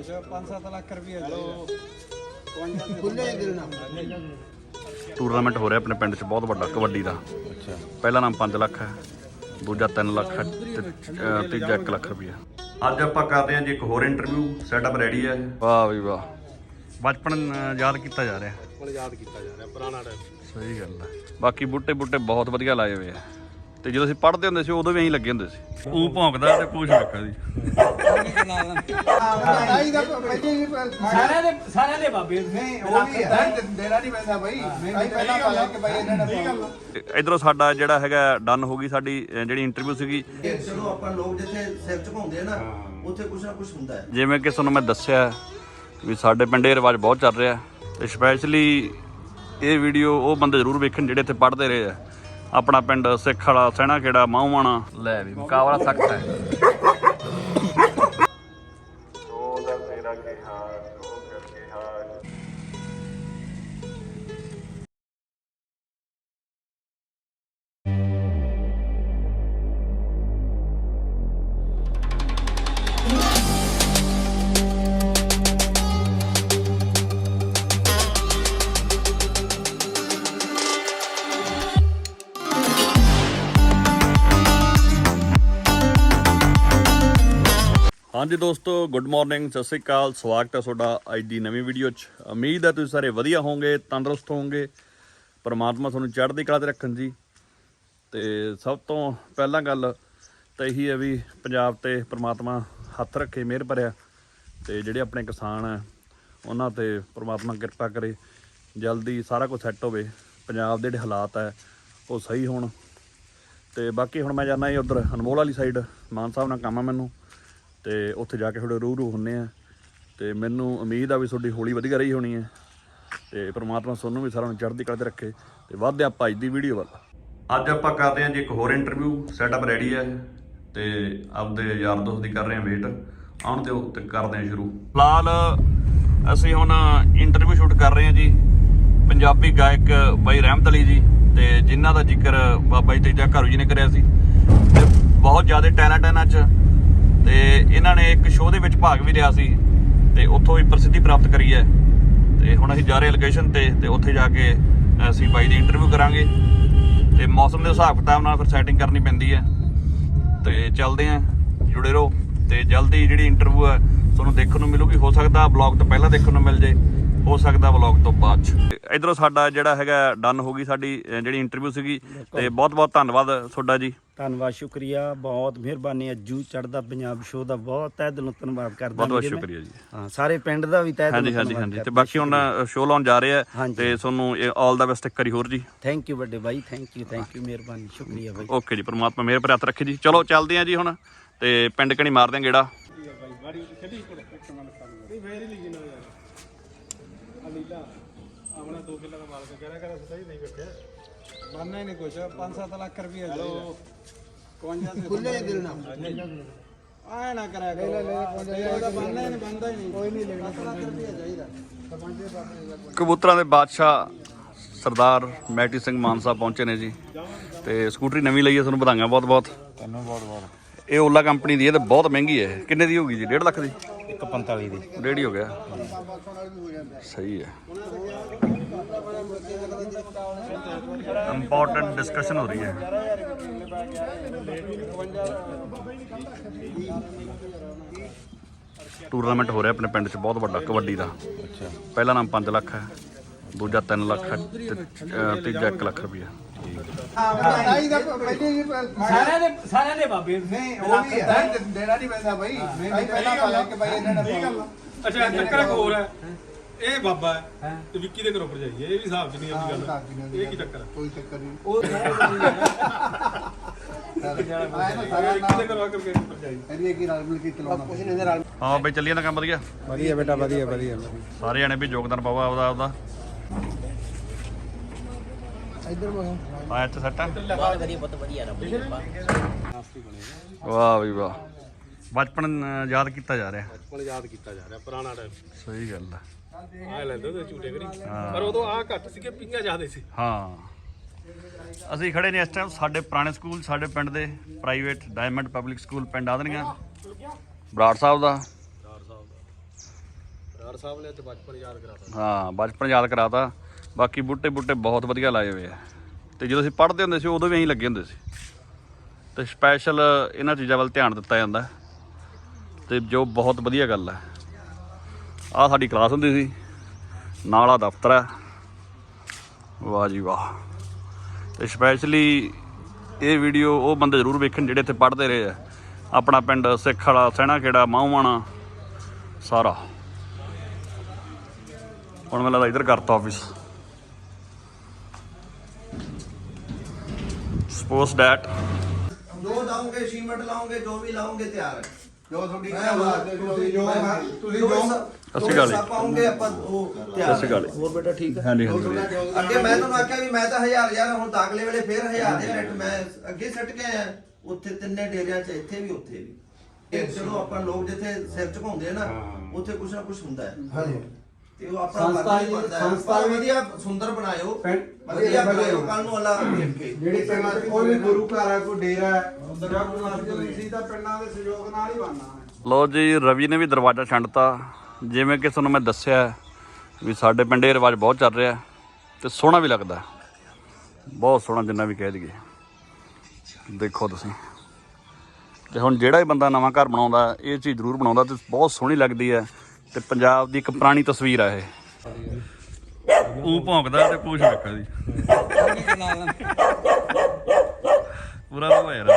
ਕੁਛ 5-7 ਲੱਖ ਰੁਪਏ ਚਾਹੀਦਾ ਖੁੱਲੇ ਦਿਲ ਨਾਲ। ਟੂਰਨਾਮੈਂਟ ਹੋ ਰਿਹਾ ਆਪਣੇ ਪਿੰਡ 'ਚ ਬਹੁਤ ਵੱਡਾ ਕਬੱਡੀ ਦਾ। ਅੱਛਾ। ਪਹਿਲਾ ਨਾਮ 5 ਲੱਖ ਹੈ ਦੂਜਾ 3 ਲੱਖ ਹੈ ਤੇ ਅਹ ਤੀਜਾ 1 ਲੱਖ ਰੁਪਇਆ ਅੱਜ ਆਪਾਂ ਕਰਦੇ ਹਾਂ ਜੀ ਇੱਕ ਹੋਰ ਇੰਟਰਵਿਊ ਸੈਟਅਪ ਰੈਡੀ ਹੈ। ਵਾਹ ਵੀ ਵਾਹ। ਬਚਪਨ ਯਾਦ ਕੀਤਾ ਜਾ ਰਿਹਾ। ਹੁਣ ਯਾਦ ਕੀਤਾ ਜਾ ਰਿਹਾ ਪੁਰਾਣਾ ਟਾਈਮ ਸਹੀ ਗੱਲ ਹੈ। ਬਾਕੀ ਬੂਟੇ ਬੂਟੇ ਬਹੁਤ ਵਧੀਆ ਲਾਏ ਹੋਏ ਆ। ਤੇ ਜਦੋਂ ਅਸੀਂ ਪੜ੍ਹਦੇ ਹੁੰਦੇ ਸੀ ਉਦੋਂ ਵੀ ਐਂ ਲੱਗੇ ਹੁੰਦੇ ਸੀ। ਉਹ ਭੌਂਕਦਾ ਤੇ ਪੂਛ ਰੱਖਾ ਦੀ ਆਈ ਦਾ ਪਹਿਲੇ ਹੀ ਸਾਰਿਆਂ ਦੇ ਸਾਰਿਆਂ ਦੇ ਬਾਬੇ ਨਹੀਂ ਉਹ ਵੀ ਹੈ। ਦੇਣਾ ਨਹੀਂ ਪੈਂਦਾ ਬਾਈ। ਆਈ ਪਹਿਲਾਂ ਪਾ ਲੈ ਕੇ ਬਾਈ ਇਹਨਾਂ ਨੇ ਇਧਰੋਂ ਸਾਡਾ ਜਿਹੜਾ ਹੈਗਾ ਡਨ ਹੋ ਗਈ ਸਾਡੀ ਜਿਹੜੀ ਇੰਟਰਵਿਊ ਸੀਗੀ। ਚਲੋ ਆਪਾਂ ਲੋਕ ਜਿੱਥੇ ਸਿਰ ਝੁਕਾਉਂਦੇ ਆ ਨਾ ਉੱਥੇ ਕੁਛ ਨਾ ਕੁਛ ਹੁੰਦਾ ਹੈ। ਜਿਵੇਂ ਕਿ ਤੁਹਾਨੂੰ ਮੈਂ ਦੱਸਿਆ ਵੀ ਸਾਡੇ ਪਿੰਡ ਇਹ ਰਿਵਾਜ ਬਹੁਤ ਚੱਲ ਰਿਹਾ ਤੇ ਸਪੈਸ਼ਲੀ ਇਹ ਵੀਡੀਓ ਉਹ ਬੰਦੇ ਜ਼ਰੂਰ ਵੇਖਣ ਜਿਹੜੇ ਇੱਥੇ ਪੜ੍ਹਦੇ ਰਹੇ ਆ। ਆਪਣਾ ਪਿੰਡ ਸਿੱਖ ਵਾਲਾ ਸਹਿਣਾ ਖੇੜਾ ਮਾਹੂਆਣਾ ਲੈ ਵੀ ਮੁਕਾਬਲਾ ਸਖਤ ਹੈ। ਹਾਂਜੀ ਦੋਸਤੋ ਗੁੱਡ ਮਾਰਨਿੰਗ ਸਤਿ ਸ੍ਰੀ ਅਕਾਲ, ਸਵਾਗਤ ਹੈ ਤੁਹਾਡਾ ਅੱਜ ਦੀ ਨਵੀਂ ਵੀਡੀਓ 'ਚ। ਉਮੀਦ ਹੈ ਤੁਸੀਂ ਸਾਰੇ ਵਧੀਆ ਹੋਵੋਗੇ, ਤੰਦਰੁਸਤ ਹੋਵੋਗੇ, ਪਰਮਾਤਮਾ ਤੁਹਾਨੂੰ ਚੜ੍ਹਦੀ ਕਲਾ 'ਤੇ ਰੱਖਣ ਜੀ। ਤੇ ਸਭ ਤੋਂ ਪਹਿਲਾਂ ਗੱਲ ਤਾਂ ਇਹੀ ਹੈ ਵੀ ਪੰਜਾਬ ਤੇ ਪਰਮਾਤਮਾ ਹੱਥ ਰੱਖੇ, ਮਿਹਰ ਭਰਿਆ। ਤੇ ਜਿਹੜੇ ਆਪਣੇ ਕਿਸਾਨ ਆ ਉਹਨਾਂ ਤੇ ਪਰਮਾਤਮਾ ਕਿਰਪਾ ਕਰੇ, ਜਲਦੀ ਸਾਰਾ ਕੁਝ ਸੈੱਟ ਹੋਵੇ। ਪੰਜਾਬ ਦੇ ਜਿਹੜੇ ਹਾਲਾਤ ਹੈ, ਉਹ ਸਹੀ ਹੋਣ। ਤੇ ਬਾਕੀ ਹੁਣ ਮੈਂ ਜਾਣਾ ਜੀ ਉਧਰ ਅਨਮੋਲ ਵਾਲੀ ਸਾਈਡ ਮਾਨ ਸਾਹਿਬ ਨਾਲ ਕੰਮ ਆ ਮੈਨੂੰ। ਤੇ ਉੱਥੇ ਜਾ ਕੇ ਥੋੜੇ ਰੂ ਰੂ ਹੁੰਨੇ ਆ ਤੇ ਮੈਨੂੰ ਉਮੀਦ ਆ ਵੀ ਤੁਹਾਡੀ ਹੋਲੀ ਵਧੀਆ ਰਹੀ ਹੋਣੀ ਹੈ। ਤੇ ਪ੍ਰਮਾਤਮਾ ਤੁਹਾਨੂੰ ਵੀ ਸਾਰਿਆਂ ਨੂੰ ਚੜ੍ਹਦੀ ਕਲਾ ਤੇ ਰੱਖੇ। ਤੇ ਵੱਧਦੇ ਆਪਾਂ ਅੱਜ ਦੀ ਵੀਡੀਓ ਵੱਲ। ਅੱਜ ਆਪਾਂ ਕਰਦੇ ਹਾਂ ਜੀ ਇੱਕ ਹੋਰ ਇੰਟਰਵਿਊ ਸੈਟਅਪ ਰੈਡੀ ਹੈ। ਤੇ ਆਪਦੇ ਯਾਰ ਦੋਸਤ ਦੀ ਕਰ ਰਹੇ ਹਾਂ ਵੇਟ ਆਉਣ ਦਿਓ ਤੇ ਕਰਦੇ ਹਾਂ ਸ਼ੁਰੂ। ਫਿਲਹਾਲ ਅਸੀਂ ਹੁਣ ਇੰਟਰਵਿਊ ਸ਼ੂਟ ਕਰ ਰਹੇ ਹਾਂ ਜੀ। ਪੰਜਾਬੀ ਗਾਇਕ ਬਾਈ ਰਹਿਮਤ ਅਲੀ ਜੀ ਤੇ ਜਿਨ੍ਹਾਂ ਦਾ ਜ਼ਿਕਰ ਬਾਬਾ ਜੀ ਤੇਜਾ ਘਰੂ ਜੀ ਨੇ ਕਰਿਆ ਸੀ। ਤੇ ਬਹੁਤ ਜ਼ਿਆਦਾ ਟੈਲੈਂਟ ਇਹਨਾਂ 'ਚ। ਤੇ ਇਹਨਾਂ ਨੇ ਇੱਕ ਸ਼ੋਅ ਦੇ ਵਿੱਚ ਭਾਗ ਵੀ ਲਿਆ ਸੀ ਤੇ ਉੱਥੋਂ ਵੀ ਪ੍ਰਸਿੱਧੀ ਪ੍ਰਾਪਤ ਕਰੀ ਹੈ। ਤੇ ਹੁਣ ਅਸੀਂ ਜਾ ਰਹੇ ਲੋਕੇਸ਼ਨ ਤੇ ਤੇ ਉੱਥੇ ਜਾ ਕੇ ਅਸੀਂ ਬਾਈ ਦੀ ਇੰਟਰਵਿਊ ਕਰਾਂਗੇ। ਤੇ ਮੌਸਮ ਦੇ ਹਿਸਾਬ ਕਿਤਾਬ ਨਾਲ ਫਿਰ ਸੈਟਿੰਗ ਕਰਨੀ ਪੈਂਦੀ ਹੈ। ਤੇ ਚੱਲਦੇ ਆਂ ਜੁੜੇ ਰਹੋ ਤੇ ਜਲਦੀ ਜਿਹੜੀ ਇੰਟਰਵਿਊ ਹੈ ਤੁਹਾਨੂੰ ਦੇਖਣ ਨੂੰ ਮਿਲੂਗੀ। ਹੋ ਸਕਦਾ ਬਲੌਗ ਤੋਂ ਪਹਿਲਾਂ ਦੇਖਣ ਨੂੰ ਮਿਲ ਜੇ ਹੋ ਸਕਦਾ ਬਲੌਗ ਤੋਂ ਬਾਅਦ ਚ। ਇਧਰੋਂ ਸਾਡਾ ਜਿਹੜਾ ਹੈਗਾ ਡਨ ਹੋ ਗਈ ਸਾਡੀ ਜਿਹੜੀ ਇੰਟਰਵਿਊ ਸੀਗੀ। ਤੇ ਬਹੁਤ ਬਹੁਤ ਧੰਨਵਾਦ ਤੁਹਾਡਾ ਜੀ। ਧੰਨਵਾਦ ਸ਼ੁਕਰੀਆ। ਬਹੁਤ ਮਿਹਰਬਾਨੀ ਅੱਜੂ ਚੜਦਾ ਪੰਜਾਬ ਸ਼ੋਅ ਦਾ ਬਹੁਤ ਤਹਿ ਦਿਲੋਂ ਧੰਨਵਾਦ ਕਰਦਾ ਬਹੁਤ ਬਹੁਤ। ਸ਼ੁਕਰੀਆ ਜੀ। ਹਾਂ ਸਾਰੇ ਪਿੰਡ ਦਾ ਵੀ ਤਹਿ ਦਿਲੋਂ ਹਾਂਜੀ ਹਾਂਜੀ ਤੇ। ਬਾਕੀ ਹੁਣ ਸ਼ੋਅ ਲਾਉਣ ਜਾ ਰਹੇ ਆ। ਤੇ ਤੁਹਾਨੂੰ ਆਲ ਦਾ ਬੈਸਟ ਕਰੀ ਹੋਰ ਜੀ। ਥੈਂਕ ਯੂ ਵੱਡੇ ਬਾਈ ਥੈਂਕ ਯੂ ਥੈਂਕ ਯੂ ਮਿਹਰਬਾਨੀ ਸ਼ੁਕਰੀਆ ਬਾਈ। ਓਕੇ ਜੀ ਪ੍ਰਮਾਤਮਾ ਮਿਹਰ ਹੱਥ ਰੱਖੇ ਜੀ। ਚਲੋ ਚੱਲਦੇ ਆਂ ਜੀ ਹੁਣ ਤੇ ਪਿੰਡ ਕਣੀ ਮਾਰਦੇ ਆਂ ਗੇੜਾ। ਆਪਣਾ 2 ਕਿੱਲਾ ਦਾ ਮਾਲਕ ਕਹਿ ਰਿਹਾ ਕਰ ਸਹੀ ਨਹੀਂ ਵੇਖਿਆ। ਬੰਨਾ ਹੀ ਨਹੀਂ ਕੁਛ। 5-7 ਲੱਖ ਰੁਪਏ ਚਾਹੀਦਾ ਖੁੱਲੇ ਦਿਲ ਨਾਲ। ਆਏ ਨਾ ਕਰਿਆ ਕਰੋ। ਉਹਦਾ ਬੰਨਾ ਹੀ ਨਹੀਂ ਬੰਦਾ ਹੀ ਨਹੀਂ। ਕੋਈ ਨਹੀਂ ਲੈਣਾ। ਲੱਖ ਰੁਪਏ ਚਾਹੀਦਾ। ਕਬੂਤਰਾਂ ਦੇ ਬਾਦਸ਼ਾਹ ਸਰਦਾਰ ਮੈਟੀ ਸਿੰਘ ਮਾਨ ਸਾਹਿਬ ਪਹੁੰਚੇ ਨੇ ਜੀ। ਤੇ ਸਕੂਟਰੀ ਨਵੀਂ ਲਈ ਹੈ ਤੁਹਾਨੂੰ ਵਧਾਈਆਂ ਬਹੁਤ ਬਹੁਤ ਤੁਹਾਨੂੰ ਬਹੁਤ ਬਹੁਤ ਇਹ ਓਲਾ ਕੰਪਨੀ ਦੀ ਹੈ ਤੇ ਬਹੁਤ ਮਹਿੰਗੀ ਹੈ। ਕਿੰਨੇ ਦੀ ਹੋਗੀ ਜੀ? 1.5 ਲੱਖ ਦੀ? 145 ਦੀ। ਡੇਢ ਹੀ ਗਿਆ। ਸਹੀ ਹੈ। ਇੰਪੋਰਟੈਂਟ ਡਿਸਕਸ਼ਨ ਹੋ ਰਹੀ ਹੈ। ਟੂਰਨਾਮੈਂਟ ਹੋ ਰਿਹਾ ਆਪਣੇ ਪਿੰਡ 'ਚ ਬਹੁਤ ਵੱਡਾ ਕਬੱਡੀ ਦਾ। ਅੱਛਾ। ਪਹਿਲਾ ਨਾਮ 5 ਲੱਖ ਹੈ ਦੂਜਾ 3 ਲੱਖ ਹੈ ਤੀਜਾ 1 ਲੱਖ ਰੁਪਇਆ ਆਈ ਦਾ ਪਹਿਲੇ ਹੀ। ਸਾਰਿਆਂ ਦੇ ਸਾਰਿਆਂ ਦੇ ਬਾਬੇ ਨਹੀਂ ਉਹ ਵੀ ਹੈ। ਦੇਣਾ ਨਹੀਂ ਪੈਂਦਾ ਬਾਈ। ਆਈ ਪਹਿਲਾਂ ਪਾ ਲੈ ਕੇ ਬਾਈ ਇਹਨਾਂ ਨੇ ਅੱਛਾ ਚੱਕਰ ਇੱਕ ਹੋਰ ਹੈ। ਇਹ ਬਾਬਾ ਹੈ ਤੇ ਵਿੱਕੀ ਦੇ ਘਰੋਂ ਭਰਜਾਈ ਹੈ। ਇਹ ਵੀ ਹਿਸਾਬ 'ਚ ਨਹੀਂ ਆਉਂਦੀ ਗੱਲ। ਇਹ ਕੀ ਚੱਕਰ ਹੈ ਕੋਈ ਚੱਕਰ ਨਹੀਂ। ਉਹ ਆਏ ਨਾ ਸਾਰਾ ਵਿੱਕੀ ਦੇ ਘਰੋਂ ਆ ਕਰਕੇ ਭਰਜਾਈ? ਇਹਦੀ ਕੀ ਰਲ ਮਿਲ ਕੇ ਚਲਾਉਣਾ। ਕੁਛ ਨਹੀਂ ਰਲ ਹਾਂ ਬਈ ਚੱਲੀਏ ਨਾ ਕੰਮ ਵਧੀਆ। ਵਧੀਆ ਬੇਟਾ ਵਧੀਆ ਵਧੀਆ। ਸਾਰੇ ਜਣੇ ਵੀ ਯੋਗਦਾਨ ਪਾਵਾ ਆਪਦਾ ਆਪਦਾ। ਇੱਧਰ ਮਗਾ ਆਇਆ ਇੱਥੇ ਸੱਟ? ਵਾਹ ਵੀ ਵਾਹ। ਬਚਪਨ ਯਾਦ ਕੀਤਾ ਜਾ ਰਿਹਾ। ਹੁਣ ਯਾਦ ਕੀਤਾ ਜਾ ਰਿਹਾ ਪੁਰਾਣਾ ਟਾਈਮ ਸਹੀ ਗੱਲ ਹੈ ਆ ਲੈਂਦੇ ਉਹਦੇ ਝੂਟੇ ਕਰੀ। ਪਰ ਉਦੋਂ ਆ ਘੱਟ ਸੀਗੇ ਪੀਂਘਾਂ ਜ਼ਿਆਦੇ ਸੀ। ਹਾਂ। ਅਸੀਂ ਖੜੇ ਨੇ ਇਸ ਟਾਈਮ ਸਾਡੇ ਪੁਰਾਣੇ ਸਕੂਲ ਸਾਡੇ ਪਿੰਡ ਦੇ ਪ੍ਰਾਈਵੇਟ ਡਾਇਮੰਡ ਪਬਲਿਕ ਸਕੂਲ ਪਿੰਡ ਆਦਨੀਆਂ ਬਰਾੜ ਸਾਹਿਬ ਦਾ। ਹਰ ਸਾਹਿਬ ਨੇ ਤੇ ਬਚਪਨ ਯਾਦ ਕਰਾਤਾ। ਹਾਂ ਬਚਪਨ ਯਾਦ ਕਰਾਤਾ। ਬਾਕੀ ਬੂਟੇ ਬੂਟੇ ਬਹੁਤ ਵਧੀਆ ਲਾਏ ਹੋਏ ਆ। ਤੇ ਜਦੋਂ ਅਸੀਂ ਪੜ੍ਹਦੇ ਹੁੰਦੇ ਸੀ, ਉਦੋਂ ਵੀ ਅਸੀਂ ਲੱਗੇ ਹੁੰਦੇ ਸੀ। ਤੇ ਸਪੈਸ਼ਲ ਇਹਨਾਂ ਚੀਜ਼ਾਂ ਵੱਲ ਧਿਆਨ ਦਿੱਤਾ ਜਾਂਦਾ। ਤੇ ਜੋ ਬਹੁਤ ਵਧੀਆ ਗੱਲ ਹੈ ਆਹ ਸਾਡੀ ਕਲਾਸ ਹੁੰਦੀ ਸੀ। ਨਾਲ ਆ ਦਫ਼ਤਰ ਹੈ ਵਾਹ ਜੀ ਵਾਹ। ਤੇ ਸਪੈਸ਼ਲੀ ਇਹ ਵੀਡੀਓ ਉਹ ਬੰਦੇ ਜ਼ਰੂਰ ਵੇਖਣ ਜਿਹੜੇ ਇੱਥੇ ਪੜ੍ਹਦੇ ਰਹੇ ਆ। ਆਪਣਾ ਪਿੰਡ ਸਿੱਖ ਵਾਲਾ ਸਹਿਣਾ ਖੇੜਾ ਮਾਹੂਆਣਾ ਸਾਰਾ। ਹੁਣ ਮੈਨੂੰ ਲੱਗਦਾ ਇੱਧਰ ਕਰਤਾ ਆਫਿਸ ਸਪੋਜ਼ ਡੈਟ ਜੋ ਲਾਉਂਗੇ ਸੀਮੈਂਟ ਲਾਉਂਗੇ ਜੋ ਵੀ ਲਾਉਂਗੇ ਤਿਆਰ ਹੈ। ਜੋ ਤੁਹਾਡੀ ਮੈਂ ਬਾਤ ਹੈ, ਤੁਸੀਂ ਜੋ ਤੁਸੀਂ ਜੋ ਅਸੀਂ ਗੱਲ ਪਾਉਂਗੇ ਆਪਾਂ ਉਹ ਤਿਆਰ ਸ਼੍ਰੀ ਅਕਾਲ। ਹੋਰ ਬੇਟਾ ਠੀਕ ਹੈ? ਹਾਂਜੀ ਹਾਂਜੀ। ਅੱਗੇ ਮੈਂ ਤੁਹਾਨੂੰ ਆਖਿਆ ਵੀ ਮੈਂ ਤਾਂ ਹਜ਼ਾਰ ਹਜ਼ਾਰ ਹੁਣ ਦਾਖਲੇ ਵੇਲੇ ਫੇਰ ਹਜ਼ਾਰ ਦੇ ਰੇਟ ਮੈਂ ਅੱਗੇ ਸੱਟ ਕੇ ਆਇਆ। ਉੱਥੇ ਤਿੰਨੇ ਡੇਰਿਆਂ 'ਚ ਇੱਥੇ ਵੀ ਉੱਥੇ ਵੀ। ਇਹ ਚਲੋ ਆਪਾਂ ਲੋਕ ਜਿੱਥੇ ਸਿਰ ਝੁਕਾਉਂਦੇ ਆ ਨਾ ਉੱਥੇ ਕੁਛ ਨਾ ਕੁਛ ਹੁੰਦਾ ਹੈ। ਹਾਂਜੀ। ਤੇ ਉਹ ਆਪਣਾ ਸੰਸਥਾ ਫਰਜ਼ ਜੀ- ਬਣਦਾ ਹੈ। ਸੰਸਥਾ ਸੰਸਥਾ ਵੀ- ਵਧੀਆ ਸੁੰਦਰ ਬਣਾਇਓ। ਪਿੰਡ- ਵਧੀਆ ਵਧੀਆ ਬਣਾਇਓ। ਕੱਲ ਨੂੰ ਅੱਲਾ ਦੇਖ ਕੇ। ਜਿਹੜੀ ਪਿੰਡ ਕੋਈ ਵੀ ਗੁਰੂ ਘਰ ਹੈ ਕੋਈ ਡੇਰਾ ਹੈ ਜਾਂ ਗੁਰੂ ਅਰਜਨ ਦੇਵ ਜੀ ਦਾ ਪਿੰਡਾਂ ਦੇ ਸਹਿਯੋਗ ਨਾਲ ਹੀ ਬਣਨਾ ਹੈ। ਲੋ ਜੀ ਰਵੀ ਨੇ ਵੀ ਦਰਵਾਜ਼ਾ ਛੰਡਤਾ। ਜਿਵੇਂ ਕਿ ਤੁਹਾਨੂੰ ਮੈਂ ਦੱਸਿਆ ਵੀ ਸਾਡੇ ਪਿੰਡੇ ਇਹ ਰਿਵਾਜ ਬਹੁਤ ਚੱਲ ਰਿਹਾ ਤੇ ਸੋਹਣਾ ਵੀ ਲੱਗਦਾ ਬਹੁਤ ਸੋਹਣਾ ਜਿੰਨਾ ਵੀ ਕਹਿ ਦਈਏ। ਦੇਖੋ ਤੁਸੀਂ। ਤੇ ਹੁਣ ਜਿਹੜਾ ਹੀ ਬੰਦਾ ਨਵਾਂ ਘਰ ਬਣਾਉਂਦਾ ਇਹ ਚੀਜ਼ ਜ਼ਰੂਰ ਬਣਾਉਂਦਾ ਤੇ ਬਹੁਤ ਸੋਹਣੀ ਲੱਗਦੀ ਹੈ। ਤੇ ਪੰਜਾਬ ਦੀ ਇੱਕ ਪੁਰਾਣੀ ਤਸਵੀਰ ਆ ਇਹ। ਉਹ ਭੌਂਕਦਾ ਤੇ ਪੂਛ ਰੱਖਾ ਦੀ ਪੂਰਾ ਉਹ ਯਾਰ।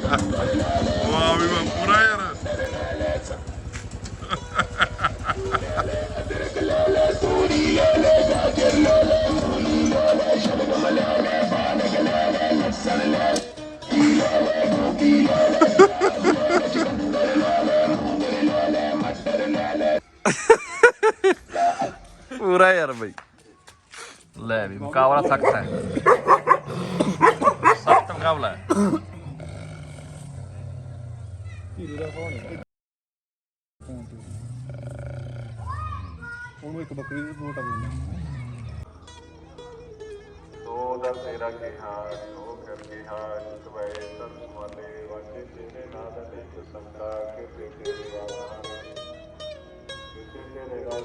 ਵਾਹ ਵੀ ਪੂਰਾ ਯਾਰ ਬਈ। ਲੈ ਵੀ, ਮੁਕਾਬਲਾ ਸਖਤ ਹੈ। ਸਖਤ ਮੁਕਾਬਲਾ ਹੈ। ਉਹਨੂੰ ਇੱਕ ਬੱਕਰੀ ਦੀ ਵੋਟ ਆ ਦਿੰਦਾ ਸੋ ਦਾ ਤੇਰਾ ਕਿਹਾ ਸੋ ਕਰ ਕਿਹਾ ਤਵੈ ਤਨ ਮਾਲੇ ਵਾਜੇ ਤੇਰੇ ਨਾਦ ਲੈ ਸੰਗਾ ਕੇ ਤੇਰੇ ਵਾਲਾ। ਕਿ ਤੇਰੇ ਰਾਜ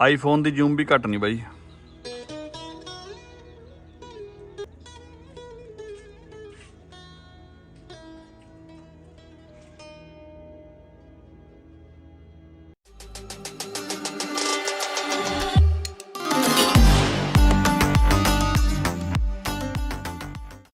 ਆਈਫੋਨ ਦੀ ਜ਼ੂਮ ਵੀ ਘੱਟ ਨਹੀਂ ਬਾਈ।